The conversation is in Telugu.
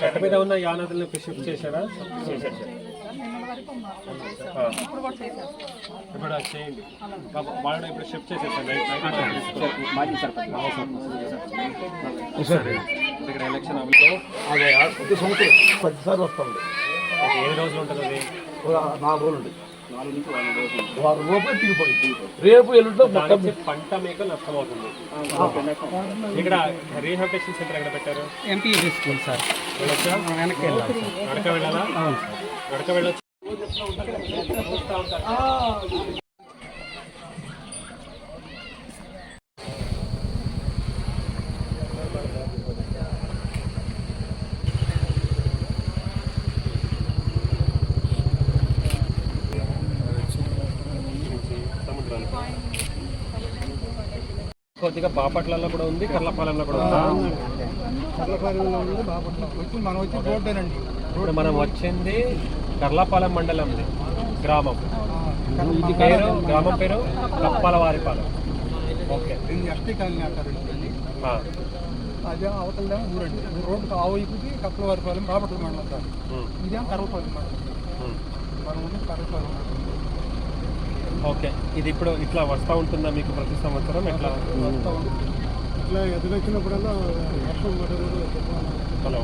కట్ట మీద ఉన్న యానాదులను షిఫ్ట్ చేశారా ఇప్పుడు చేయండి వాళ్ళు ఇప్పుడు షిఫ్ట్ చేసేసారు ఇక్కడ ఎలక్షన్ అమలుతో అదే ప్రతి సంవత్సరం పదిసార్లు వస్తుంది ఎన్ని రోజులు ఉంటుంది అది నాలుగు రోజులు ఉంటుంది వారం రూపాయలు తిరిగిపోయింది రేపు మొత్తం దానికి పంట మీకు నష్టం అవుతుంది ఇక్కడ రీహాబిటేషన్ సెంటర్ ఎక్కడ పెట్టారు? MP school sir. వెళ్ళొచ్చా? వెనక్కి వెళ్ళాలి నడక వెళ్ళాలా? నడక వెళ్ళొచ్చు? కొద్దిగా బాపట్లలో కూడా ఉంది కర్లపాలెంలో కూడా ఉందా? చల్లపాలెంలో ఉంది బాపట్ల. వచ్చి మనం వచ్చి రోడ్డేనండి. ఇప్పుడు మనం వచ్చింది కర్లాపాలెం మండలం గ్రామం. ఇది పేరు? గ్రామం పేరు? కప్పలవారిపాలెం. ఓకే. దీన్ని ఎస్టీ కాలనీ అంటారండి. ఆ, అదే అవతల ఊరండి. రోడ్డు ఆ వైపుకి కప్పలవారిపాలెం బాపట్ల మండలం సార్ ఇదేం కర్రపాలెం మండలం. మనం ఉంది కర్రపాలెం ఓకే. ఇది ఇప్పుడు ఇట్లా వస్తూ ఉంటుందా మీకు ప్రతి సంవత్సరం? ఎట్లా? ఇట్లా ఎదురొచ్చినప్పుడల్లా వర్షం పడదు హలో.